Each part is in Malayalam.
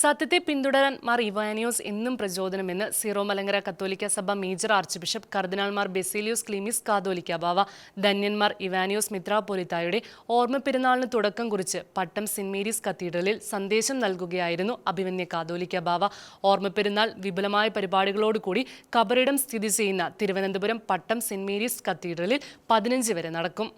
സത്യത്തെ പിന്തുടരാൻ മാർ ഇവാനിയോസ് എന്നും പ്രചോദനമെന്ന് സീറോ മലങ്കര കത്തോലിക്ക സഭ മേജർ ആർച്ച് ബിഷപ്പ് കർദിനാൾമാർ ബെസീലിയോസ് ക്ലീമിസ് കാതോലിക്ക ബാവ ധന്യന്മാർ ഇവാനിയോസ് മിത്രാപോലിത്തായുടെ ഓർമ്മ പെരുന്നാളിന് തുടക്കം കുറിച്ച് പട്ടം സെന്റ് മേരീസ് കത്തീഡ്രലിൽ സന്ദേശം നൽകുകയായിരുന്നു അഭിമന്യ കാതോലിക്ക ബാവ. ഓർമ്മ പെരുന്നാൾ വിപുലമായ പരിപാടികളോടുകൂടി കബറിടം സ്ഥിതി ചെയ്യുന്ന തിരുവനന്തപുരം പട്ടം സെന്റ് മേരീസ് കത്തീഡ്രലിൽ പതിനഞ്ച് വരെ നടക്കും.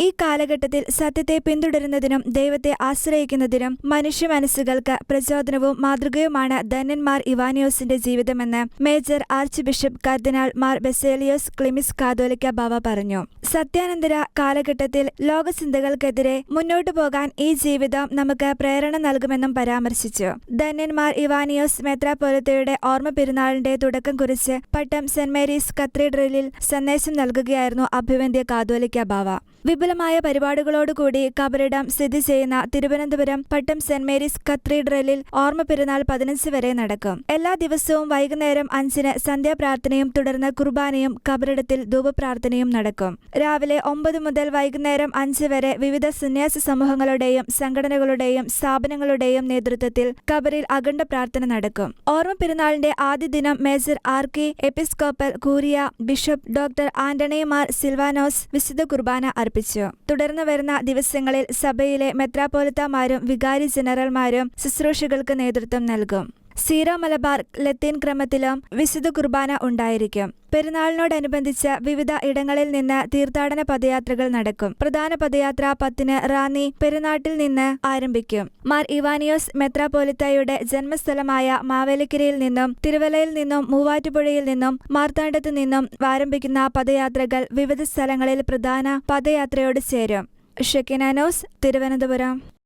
ഈ കാലഘട്ടത്തിൽ സത്യത്തെ പിന്തുടരുന്നതിനും ദൈവത്തെ ആശ്രയിക്കുന്നതിനും മനുഷ്യ മനസ്സുകൾക്ക് പ്രചോദനവും മാതൃകയുമാണ് ധന്യന്മാർ ഇവാനിയോസിന്റെ ജീവിതമെന്ന് മേജർ ആർച്ച് ബിഷപ്പ് കർദിനാൾ മാർ ബെസേലിയോസ് ക്ലിമിസ് കാതോലിക്ക ബാവ പറഞ്ഞു. സത്യാനന്തര കാലഘട്ടത്തിൽ ലോകചിന്തകൾക്കെതിരെ മുന്നോട്ടു പോകാൻ ഈ ജീവിതം നമുക്ക് പ്രേരണ നൽകുമെന്നും പരാമർശിച്ചു. ധന്യന്മാർ ഇവാനിയോസ് മെത്രാപോലത്തയുടെ ഓർമ്മ പെരുന്നാളിന്റെ തുടക്കം കുറിച്ച് പട്ടം സെന്റ് മേരീസ് കത്തീഡ്രലിൽ സന്ദേശം നൽകുകയായിരുന്നു അഭിവന്ദ്യ കാതോലിക്ക ബാവ വിപുലമായ പരിപാടികളോടുകൂടി കബറിടം സ്ഥിതി ചെയ്യുന്ന തിരുവനന്തപുരം പട്ടം സെന്റ് മേരീസ് കത്തീഡ്രലിൽ ഓർമ്മ പെരുന്നാൾ പതിനഞ്ച് വരെ നടക്കും. എല്ലാ ദിവസവും വൈകുന്നേരം അഞ്ചിന് സന്ധ്യാപ്രാർത്ഥനയും തുടർന്ന് കുർബാനയും കബറിടത്തിൽ ധൂപപ്രാർത്ഥനയും നടക്കും. രാവിലെ ഒമ്പത് മുതൽ വൈകുന്നേരം അഞ്ച് വരെ വിവിധ സന്യാസി സമൂഹങ്ങളുടെയും സംഘടനകളുടെയും സ്ഥാപനങ്ങളുടെയും നേതൃത്വത്തിൽ കബറിൽ അഖണ്ഡ പ്രാർത്ഥന നടക്കും. ഓർമ്മ പെരുന്നാളിന്റെ ആദ്യ ദിനം major archiepiscopal curia bishop doctor Antony Mar Silvanos വിശുദ്ധ കുർബാന അർപ്പിച്ചു. തുടർന്ന് വരുന്ന ദിവസങ്ങളിൽ സഭയിലെ മെത്രാപോലിത്തമാരും വികാരി ജനറൽമാരും ശുശ്രൂഷകൾക്ക് നേതൃത്വം നൽകും. സീറോ മലബാർ ലത്തീൻ ക്രമത്തിലും വിശുദ്ധ കുർബാന ഉണ്ടായിരിക്കും. പെരുന്നാളിനോടനുബന്ധിച്ച് വിവിധ ഇടങ്ങളിൽ നിന്ന് തീർത്ഥാടന പദയാത്രകൾ നടക്കും. പ്രധാന പദയാത്ര പത്തിന് റാന്നി പെരുന്നാട്ടിൽ നിന്ന് ആരംഭിക്കും. മാർ ഇവാനിയോസ് മെത്രാപോലിത്തയുടെ ജന്മസ്ഥലമായ മാവേലിക്കരയിൽ നിന്നും തിരുവല്ലയിൽ നിന്നും മൂവാറ്റുപുഴയിൽ നിന്നും മാർത്താണ്ഡത്തു നിന്നും ആരംഭിക്കുന്ന പദയാത്രകൾ വിവിധ സ്ഥലങ്ങളിൽ പ്രധാന പദയാത്രയോട് ചേരും. ഷെക്കിനാനോസ് തിരുവനന്തപുരം.